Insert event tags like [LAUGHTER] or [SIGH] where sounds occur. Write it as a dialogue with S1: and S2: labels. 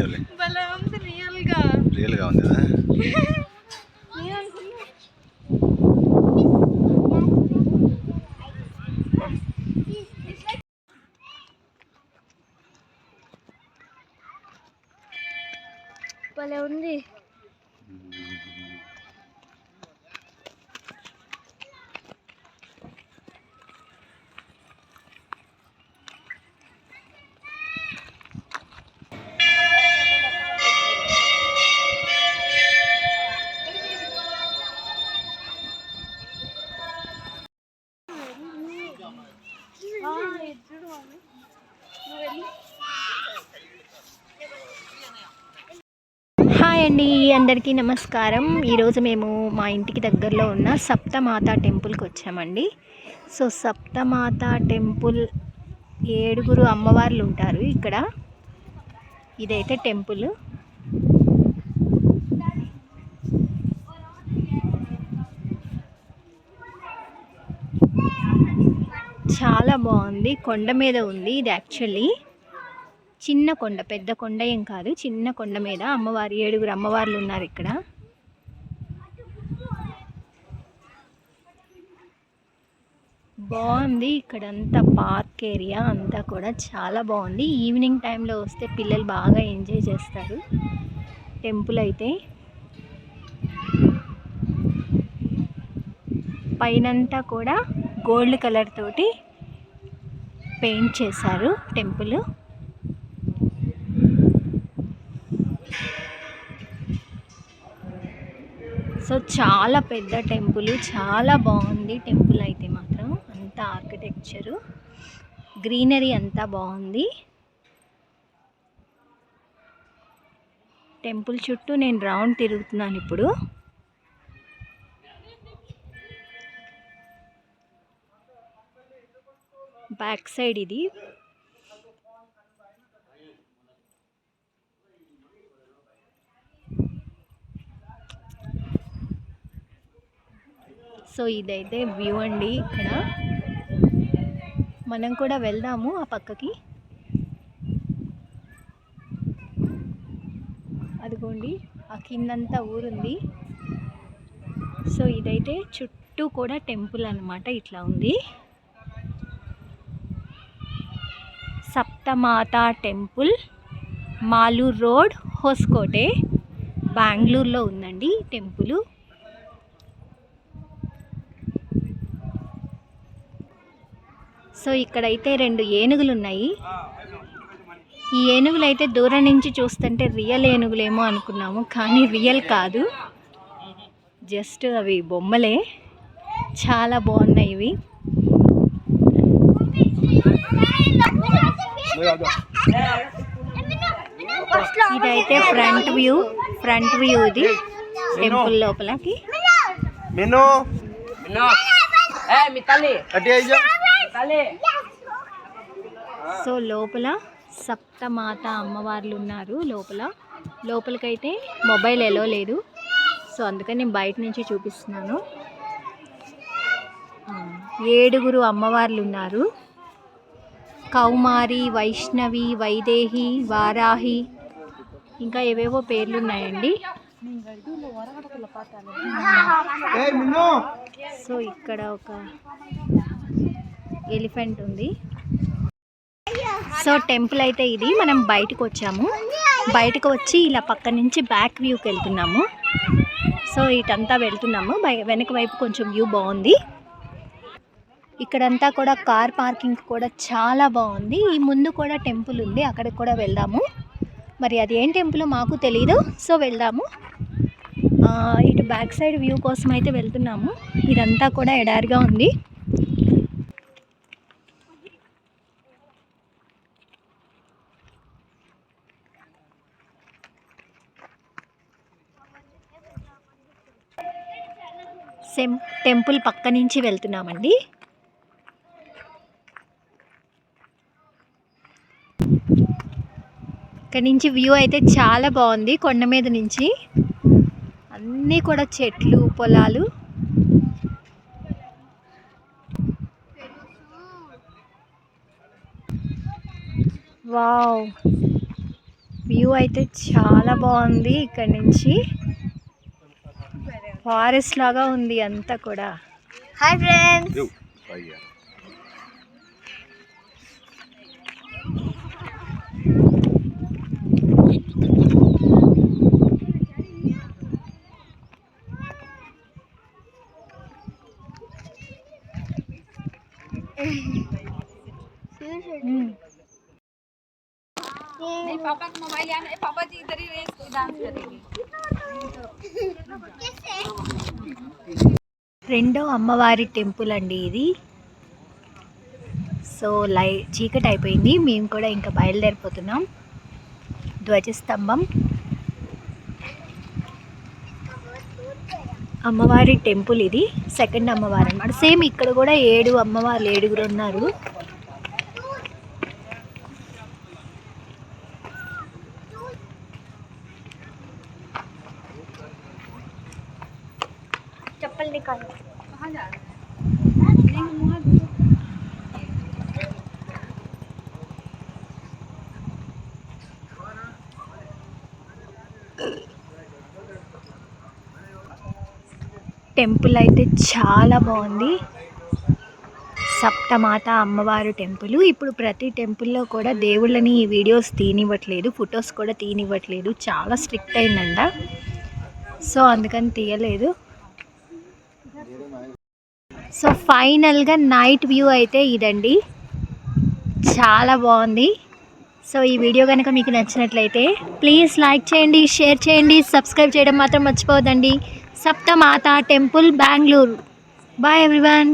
S1: వీడియోలే
S2: రియల్గా
S1: ఉంది కదా?
S2: భలే ఉంది.
S3: హాయ్ అండి అందరికీ నమస్కారం. ఈరోజు మేము మా ఇంటికి దగ్గరలో ఉన్న సప్తమాత టెంపుల్కి వచ్చామండి. సో సప్తమాత టెంపుల్ ఏడుగురు అమ్మవార్లు ఉంటారు ఇక్కడ. ఇదైతే టెంపుల్. చాలా బాగుంది. కొండ మీద ఉంది ఇది యాక్చువల్లీ. చిన్న కొండ పెద్ద కొండ ఏం కాదు. చిన్న కొండ మీద అమ్మవారి ఏడుగురు అమ్మవార్లు ఉన్నారు ఇక్కడ. బాగుంది. ఇక్కడ అంతా పార్క్ ఏరియా అంతా కూడా చాలా బాగుంది. ఈవినింగ్ టైంలో వస్తే పిల్లలు బాగా ఎంజాయ్ చేస్తారు. టెంపుల్ అయితే. పైనంతా కూడా గోల్డ్ కలర్ తోటి పెయింట్ చేశారు టెంపుల్. సో చాలా పెద్ద టెంపుల్ చాలా బాగుంది టెంపుల్ అయితే మాత్రం. అంతా ఆర్కిటెక్చరు. గ్రీనరీ అంతా బాగుంది. టెంపుల్ చుట్టూ నేను రౌండ్ తిరుగుతున్నాను ఇప్పుడు. బ్యాక్ సైడ్ ఇది. సో ఇదైతే వ్యూ అండి ఇక్కడ. మనం కూడా వెళ్దాము ఆ పక్కకి. అదిగోండి ఆ కిందంతా ఊరుంది. సో ఇదైతే చుట్టూ కూడా టెంపుల్ అనమాట ఇట్లా ఉంది. సప్తమాత టెంపుల్ మాలూర్ రోడ్ హోస్కోటే బెంగళూరులో ఉందండి టెంపులు టెంపుల్. సో ఇక్కడైతే రెండు ఏనుగులు ఉన్నాయి ఈ ఏనుగులు అయితే దూరం నుంచి చూస్తుంటే రియల్ ఏనుగులేమో అనుకున్నాము కానీ రియల్ కాదు. జస్ట్ అవి బొమ్మలే. చాలా బాగున్నాయి ఇవి. ఇదైతే ఫ్రంట్ వ్యూ ఫ్రంట్ వ్యూ ఇది టెంపుల్ లోపలకి.
S1: మెను
S4: tali,
S1: అట్టి అయ్యా
S4: tali.
S3: సో లోపల సప్తమాత అమ్మవార్లు ఉన్నారు లోపల. లోపలికైతే మొబైల్ ఎలో లేదు. సో అందుకని నేను బయట నుంచి చూపిస్తున్నాను. ఏడుగురు అమ్మవార్లు ఉన్నారు కౌమారి వైష్ణవి వైదేహి వారాహి ఇంకా ఏవేవో పేర్లు ఉన్నాయండి సో ఇక్కడ ఒక ఎలిఫెంట్ ఉంది. సో టెంపుల్ అయితే ఇది. మనం బయటకు వచ్చాము. బయటకు వచ్చి ఇలా పక్క నుంచి బ్యాక్ వ్యూకి వెళ్తున్నాము. సో ఇటంతా వెళ్తున్నాము. వెనక వైపు కొంచెం వ్యూ బాగుంది. ఇక్కడంతా కూడా కార్ పార్కింగ్ కూడా చాలా బాగుంది. ఈ ముందు కూడా టెంపుల్ ఉంది. అక్కడికి కూడా వెళ్దాము. మరి అది ఏం టెంపుల్ మాకు తెలియదు సో వెళ్దాము. ఇటు బ్యాక్ సైడ్ వ్యూ కోసం అయితే వెళ్తున్నాము. ఇదంతా కూడా ఎడారిగా ఉంది. సెం టెంపుల్ పక్క నుంచి వెళ్తున్నామండి. ఇక్కడ నుంచి వ్యూ అయితే చాలా బాగుంది కొండ మీద నుంచి. అన్నీ కూడా చెట్లు పొలాలు. వావ్! వ్యూ అయితే చాలా బాగుంది ఇక్కడ నుంచి. ఫారెస్ట్ లాగా ఉంది అంతా కూడా.
S2: Hi friends. [LAUGHS] पापा का मोबाइल यार पापा जी इधर ही रहे डांस करेंगे
S3: రెండో అమ్మవారి టెంపుల్ అండి ఇది సో లై చీకటి అయిపోయింది మేము కూడా ఇంకా బయలుదేరిపోతున్నాం ధ్వజస్తంభం అమ్మవారి టెంపుల్ ఇది సెకండ్ అమ్మవారు అన్నమాట సేమ్ ఇక్కడ కూడా ఏడు అమ్మవార్లు ఏడుగురు ఉన్నారు
S2: चप्पल निकालो
S3: టెంపుల్ అయితే చాలా బాగుంది సప్తమాత అమ్మవారు టెంపుల్ ఇప్పుడు ప్రతి టెంపుల్లో కూడా దేవుళ్ళని వీడియోస్ తీనివ్వట్లేదు ఫొటోస్ కూడా తీనివ్వట్లేదు చాలా స్ట్రిక్ట్ అయిందంట సో అందుకని తీయలేదు సో ఫైనల్గా నైట్ వ్యూ అయితే ఇదండి. చాలా బాగుంది. సో ఈ వీడియో కనుక మీకు నచ్చినట్లయితే ప్లీజ్ లైక్ చేయండి షేర్ చేయండి సబ్స్క్రైబ్ చేయడం మాత్రం మర్చిపోవద్దండి. Saptamata temple Bengaluru. Bye everyone.